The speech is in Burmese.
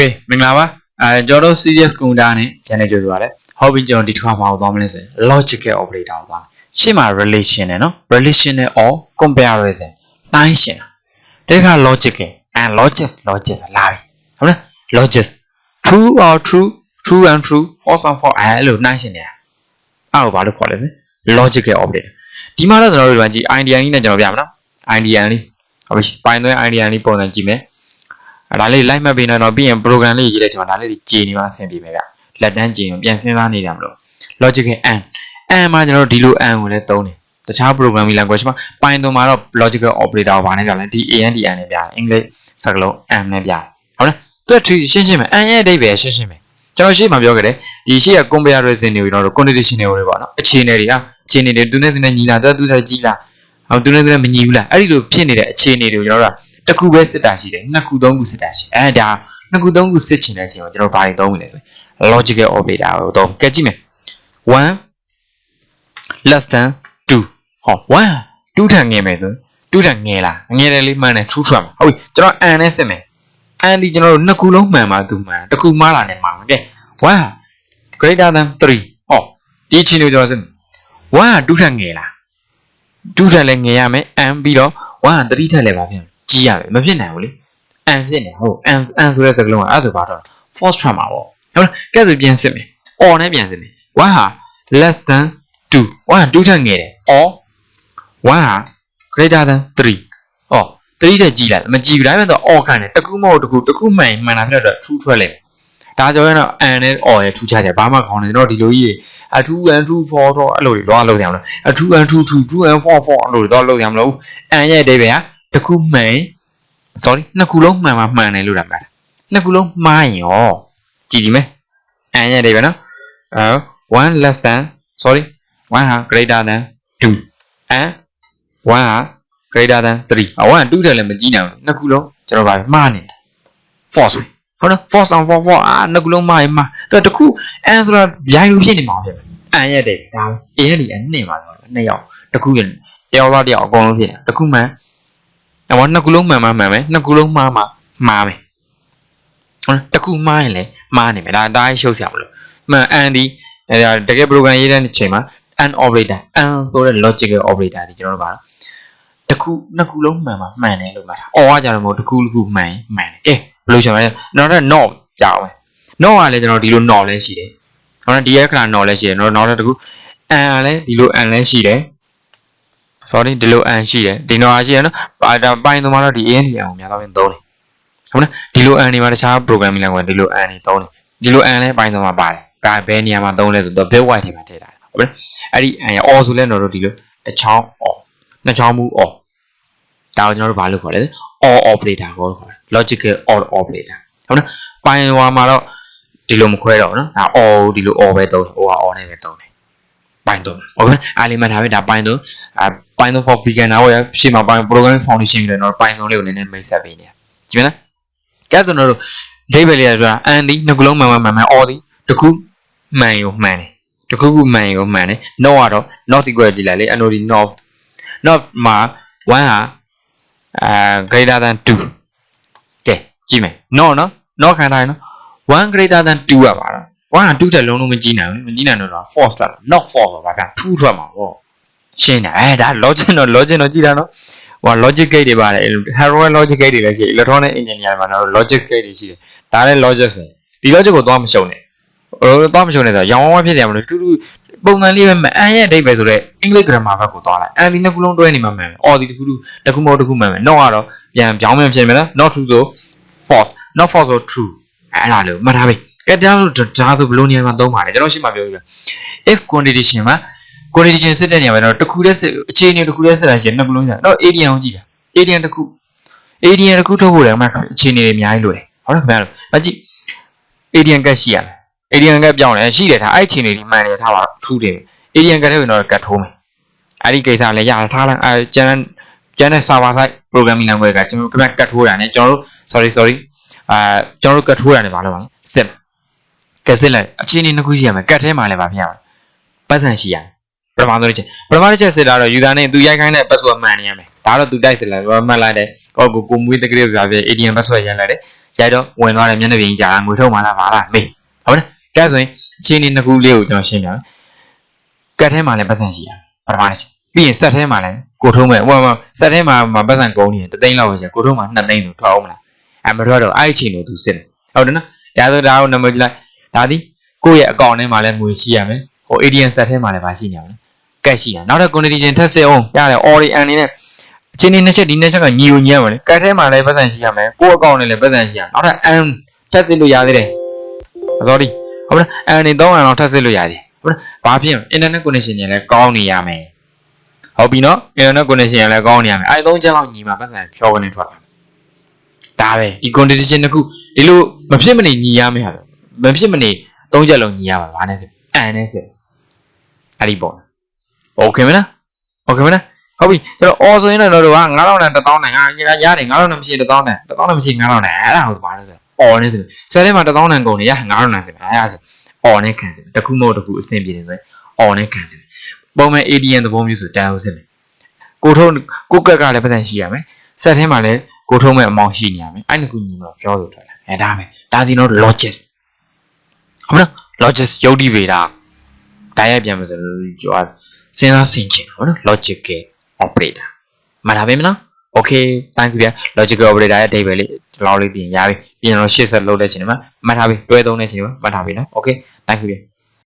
Okay မင်္ဂလာပါအဲကျွန်တော်တို့ serious computer နဲ့ပြန်နေကြဆိုရတယ်ဟောပြီးကျွန်တော်ဒီတစ်ခါမှာသွားမလဲဆိုရင် logical operator ကိုသွားရှေ့မှာ relation နဲ့နော် relational or comparison နှိုင်းရှင်တာဒီတစ်ခါ logical and logic logic လာပြီဟုတ်လား logic true or true true and true false and false အဲလိုနှိုင်းရှင်နေတာအဲ့ဒါကိုဘာလို့ခေါ်လဲဆို logical operator ဒီမှာတော့ကျွန်တော်တို့ဒီမှာကြည့် idea လေးနဲ့ကျွန်တော်ပြမယ်နော် idea လေးဟုတ်ပြီပိုင်သွင်း idea လေးပုံစံကြည့်မယ် ဒါလေးလိုက်မှတ်ပြီးတော့ပြီးရင် program လေးရေးလိုက်ကျွန်တော်ဒါလေးကြီးကြည်နေမှအဆင်ပြေမယ်ဗျလက်တန်းကြည်ရင်ပြန်စဉ်းစားနေကြမလို့ logical and and မှာကျွန်တော်တို့ဒီလို and ကိုလည်းသုံးတယ်တခြား programming language မှာ Python မှာတော့ logical operator ကိုဗာနဲ့ပြလဲဒီ and and နဲ့ပြတယ်အင်္ဂလိပ်စကားလုံး and နဲ့ပြတယ်ဟုတ်လားသူကရှင်းရှင်းပဲ and ရဲ့အဓိပ္ပာယ်ရှင်းရှင်းပဲကျွန်တော်ရှေ့မှာပြောခဲ့တယ်ဒီရှေ့က comparison တွေတော့ conditional တွေပေါ့နော်အခြေအနေတွေဟာအခြေအနေတွေသူနဲ့သူနဲ့ညီလာသူသူနဲ့ကြီးလားဟောသူနဲ့သူနဲ့မညီဘူးလားအဲ့ဒီလိုဖြစ်နေတဲ့အခြေအနေတွေကိုကျွန်တော်တို့က တစ်ခုပဲစစ်တာရှိတယ်နှစ်ခုသုံးခုစစ်တာရှိအဲဒါနှစ်ခုသုံးခုစစ်ချင်တဲ့အချိန်မှာကျွန်တော်ဘာတွေသုံးမလဲဆို logical operator ကိုသုံးကြည့်ကြည့်မယ်1 less than 2ဟော1 2ထက်ငယ်မယ်ဆို2ထက်ငယ်လားငယ်တယ်လေးမှန်တယ် true ထွက်မှာဟုတ်ပြီကျွန်တော် and နဲ့စစ်မယ် and ဒီကျွန်တော်တို့နှစ်ခုလုံးမှန်ပါသူမှန်တစ်ခုမှားတာနဲ့မှားမှာကဲ1 greater than 3ဟောဒီချင်းကိုကျွန်တော်စစ်မယ်1 2ထက်ငယ်လား2ထက်လည်းငယ်ရမယ် and ပြီးတော့1 3ထက်လည်းပါပြန် ကြီးရမယ်မဖြစ်နိုင်ဘူးလေ and ဖြစ်နေဟုတ် and and ဆိုတဲ့စကားလုံးကအဲ့ဒါဆိုပါတော့ false ထွက်မှာပေါ့ဟုတ်လားကဲဆိုပြန်စစ်မယ် or နဲ့ပြန်စစ်မယ်1ဟာ less than 2 1 2ထက်ငယ်တယ် or 1ဟာ greater than 3ဟော3တက်ကြီးလိုက်မကြီးဘူးဒါပေမဲ့တော့ or ခံတယ်တခုမဟုတ်တခုတခုမှန်မှန်တာဖြစ်တော့ true ထွက်လိုက်ဒါကြောင့်တော့ and နဲ့ or ရဲ့ထူးခြားတယ်ဘာမှခေါင်းနေတော့ဒီလိုကြီးအထူး and true for တော့အဲ့လိုတွေတော့လုပ်ရမလို့အထူး and true true true and for for အဲ့လိုတွေတော့လုပ်ရမလို့ and ရဲ့အဓိပ္ပာယ်က တခုမှန် sorry နှစ်ခုလုံးမှန်မှမှန်တယ်လို့တာမှာနှစ်ခုလုံးမှားရင်ရောကြည့်ကြည့်မယ် and ရဲ့အဓိပ္ပာယ်နော်အဲ1 less than sorry 1ဟာ greater than 2 and 1ဟာ greater than 3အ1 2ထက်လည်းမကြီးနိုင်ဘူးနှစ်ခုလုံးကျွန်တော်ဗာမှားနေ false ပဲဟုတ်နော် false on false false အာနှစ်ခုလုံးမှားရင်မှားတော်တခု and ဆိုတာရိုင်းလို့ဖြစ်နေမှာဖြစ်ပဲ and ရဲ့တဲ့ဒါပဲ a ရဲ့ဒီအနှစ်မှာတော့နှစ်ယောက်တခုရင်တယောက်လားတယောက်အကုန်လုံးဖြစ်တယ်တခုမှန် အဝနှစ်ခုလုံးမှန်မှမှန်ပဲနှစ်ခုလုံးမှားမှာမှားမယ်ဟုတ်တခုမှားရင်လည်းမှားနေမယ်ဒါဒါရှုပ်ဆရာမလို့မှန် and ဒီအဲတကယ် program ရေးတဲ့အချိန်မှာ and operator and ဆိုတဲ့ logical operator ဒီကျွန်တော်တို့ပါတော့တခုနှစ်ခုလုံးမှန်မှာမှန်တယ်လို့မှတ်တာ။အော်ကကြတော့မဟုတ်တခုတစ်ခုမှန်မှန်တယ်။ကဲဘယ်လိုချင်မလဲ။နောက်တော့ not ကြောက်မယ်။ not ကလည်းကျွန်တော်ဒီလို not လည်းရှိတယ်။ဟောဒီရဲ့ခဏ not လည်းရှိတယ်။နော်နောက်တော့တခု and ကလည်းဒီလို and လည်းရှိတယ်။ sorry ဒီလို and ရှိတယ်။ဒီ not ရှိရနော်။ ပါတာပိုင်းတော့မှတော့ဒီ and ကိုများတော့ပြန်သုံးတယ်။ဟုတ်လား။ဒီလို and တွေမှာတခြား programming language ဒီလို and တွေသုံးတယ်။ဒီလို and လည်းပိုင်းတော့မှပါတယ်။ဒါဘယ်နေရာမှာသုံးလဲဆိုတော့ build white ထဲမှာထည့်ထားတယ်။ဟုတ်လား။အဲ့ဒီ and ရ or ဆိုလဲတော့ဒီလိုတစ်ချောင်း or နှစ်ချောင်းမူ or ဒါကိုကျွန်တော်တို့ဘာလို့ခေါ်လဲ or operator ကိုခေါ်တယ် logical or operator ဟုတ်နော်ပိုင်ဝါမှာတော့ဒီလိုမခွဲတော့ဘူးနော်ဒါ or ကိုဒီလို or ပဲသုံးတယ် or က or နဲ့ပဲသုံးတယ် ပိုင်သုံးဟုတ်ကဲ့အားလေးမှတ်ထားပြီဒါပိုင်သုံးအာပိုင်သုံး for beginner ဟောရရှေ့မှာပိုင် programming foundation တွေတော့ပိုင်သုံးလေးကိုနည်းနည်းမိတ်ဆက်ပေးနေတာကြည့်မလားကဲဆိုတော့ဒိဗယ်လေးကပြောတာ and ဒီနှစ်ခုလုံးမှန်မှန်မှန်မှန် or ဒီတခုမှန်ရောမှန်တယ်တခုခုမှန်ရောမှန်တယ် no ကတော့ not equal ကြည့်လိုက်လေ and ဒီ not not မှာ1ဟာအာ greater than 2ကဲကြည့်မယ် no နော် no ခံထားရင်နော်1 greater than 2อ่ะပါတော့ 1က2တက်လုံးလုံးမကြီးနိုင်ဘူးမကြီးနိုင်တော့ false ထွက်လာ not false ပါဗျာ2ထွက်မှာပေါ့ရှင်းတယ်အဲဒါ logic တော့ logic တော့ကြည့်တာနော်ဟို logic gate တွေပါတယ် hardware logic gate တွေလည်းရှိ electronic engineer မှာတော့ logic gate တွေရှိတယ်ဒါလည်း logic ပဲဒီ logic ကိုသွားမရှုံနဲ့ဟိုသွားမရှုံနဲ့ဆိုရောင်ဝါးဖြစ်တယ်မလို့တူတူပုံမှန်လေးပဲမအန်ရဲ့အဓိပ္ပာယ်ဆိုတော့အင်္ဂလိပ် grammar ဘက်ကိုသွားလိုက်အန်ဒီနှစ်ခုလုံးတွဲနေမှာမှန်တယ်အော်ဒီတစ်ခုတစ်ခုမဟုတ်တစ်ခုမှန်မယ် not ကတော့ပြန်ပြောင်းပြန်ဖြစ်မယ်နော် not true ဆို false not false ဆို true အဲ့ဒါလို့မှတ်ထားပြီ ကဲဒါလို့ဒါဆိုဘယ်လိုနေရာမှာသုံးပါလဲကျွန်တော်ရှင်းပြပြောပြ if condition မှာ condition စစ်တဲ့နေရာမှာတော့တစ်ခုတည်းစစ်အခြေအနေတစ်ခုတည်းစစ်လိုက်ရင်နှစ်ခုလုံးစစ်တော့ ADN ကိုကြည့်တာ ADN တစ်ခု ADN တစ်ခုထုတ်ဖို့လည်းအမှအခြေအနေတွေအများကြီးလိုတယ်ဟုတ်လားခင်ဗျားတို့အကြည့် ADN ကတ်ရှိရမယ် ADN ကတ်ပြောင်းတယ်ရှိတယ်ထားအဲ့အခြေအနေတွေမှန်တယ်ထားပါတော့ true တယ် ADN ကတ်တဲ့ဝင်တော့ကတ်ထိုးမယ်အဲ့ဒီကိစ္စလည်းရထားလိုက်အဲကျန်ကျန်တဲ့ server side programming language ကကျွန်တော်ခင်ဗျကတ်ထိုးတာ ਨੇ ကျွန်တော်တို့ sorry sorry အာကျွန်တော်တို့ကတ်ထိုးတာ ਨੇ ဘာလို့ပါလဲ set ကတ်စစ်လိုက်အခြေအနေနှစ်ခုရှိရမယ်ကတ်ထဲမှာလည်းဗာဖြစ်ရမယ်ပတ်စံရှိရမယ်ပထမဆုံးတစ်ချက်ပထမတစ်ချက်စစ်တာတော့ user နဲ့သူရိုက်ခိုင်းတဲ့ password မှန်နေရမယ်ဒါတော့သူတိုက်စစ်လိုက်ဘာမှတ်လိုက်တယ်ဟောကိုကိုမွေးတကလေးပြပြ ADN password ရမ်းလိုက်တယ်ရိုက်တော့ဝင်သွားတယ်မျက်နှာပြင်ကြာငွေထုတ်မှလားပါလားမေးဟုတ်လားကဲဆိုရင်အချင်းဒီနှစ်ခုလေးကိုကျွန်တော်ရှင်းပြမယ်ကတ်ထဲမှာလည်းပတ်စံရှိရပထမတစ်ချက်ပြီးရင်ဆက်ထဲမှာလည်းကိုထုံးမဲ့ဟိုမှာဆက်ထဲမှာမှာပတ်စံကုန်နေတယ်တသိန်းလောက်ပဲရှိကိုထုံးမှာ2သိန်းဆိုထွက်အောင်မလားအဲမထွက်တော့အဲ့အချိန်ကိုသူစစ်တယ်ဟုတ်တယ်နော်ဒါဆိုဒါကိုနံပါတ်လိုက် ဒါဒီကိုယ့်ရဲ့အကောင့်ထဲမှာလည်းငွေရှိရမယ်ဟို ATM ဆက်ထဲမှာလည်းပါရှိနေရမယ်ကတ်ရှိရနောက်တော့ condition ထပ်စစ်အောင်ရတယ် order အနေနဲ့အချင်းဒီနှစ်ချက်ဒီနှစ်ချက်ကညီကိုညီရမှာလေကတ်ထဲမှာလည်းပတ်စံရှိရမယ်ကိုယ့်အကောင့်နဲ့လည်းပတ်စံရှိရနောက်ထပ် n ထပ်စစ်လို့ရသေးတယ် sorry ဟုတ်လား n နေ300လောက်ထပ်စစ်လို့ရတယ်ဟုတ်လားဘာဖြစ်လဲ internet connection တွေလည်းကောင်းနေရမယ်ဟုတ်ပြီနော် internet connection တွေလည်းကောင်းနေရမယ်အဲ3ချက်လောက်ညီမှာပတ်စံဖြောကနေထွက်လာဒါပဲဒီ condition တစ်ခုဒီလိုမဖြစ်မနေညီရမယ်ဟာ မဖြစ်မနေ3ချက်လုံးညီရမှာဗာနဲ့စစ် n နဲ့စစ်အဲ့ဒီပေါ့ okay မလား okay မလားဟုတ်ပြီကျွန်တော်အော်ဆိုရင်တော့တို့က9000နဲ့1000နဲ့ငါရတယ်9000နဲ့မရှိ1000နဲ့1000နဲ့မရှိ9000နဲ့အဲ့ဒါဟုတ်ပါလဲဆိုအော်နေဆိုဆယ်ထဲမှာ1000နဲ့ကုန်နေရ9000နဲ့ဆိုအဲ့ဒါဆိုအော်နဲ့ခံစီတခုမဟုတ်တခုအဆင်ပြေတယ်ဆိုရင်အော်နဲ့ခံစီပုံမှန် ADN သဘောမျိုးဆိုတန်ဟုတ်စစ်တယ်ကိုထုံးကိုကက်ကလည်းပတ်သက်ရှိရမယ်ဆက်ထဲမှာလည်းကိုထုံးမဲ့အမောင်ရှိနေရမယ်အဲ့နှစ်ခုညီတော့ပြောဆိုထွက်လာအဲဒါပဲဒါစီတော့ logic ဟုတ်လား logic ယုတ်တိဗေဒတိုင်းရိုက်ပြန်မယ်ဆိုတော့ကျွန်တော်စဉ်းစားဆင်ခြင်ဟုတ်နော် logical operator မှတ်ထားပြီမလား okay thank you ဗျာ logical operator ရဲ့ table လေးဒီလောက်လေးပြင်ရပြီပြင်တော့ရှေ့ဆက်လုပ်တဲ့ချိန်မှာမှတ်ထားပြီတွဲသုံးတဲ့ချိန်မှာမှတ်ထားပြီနော် okay thank you ဗျာ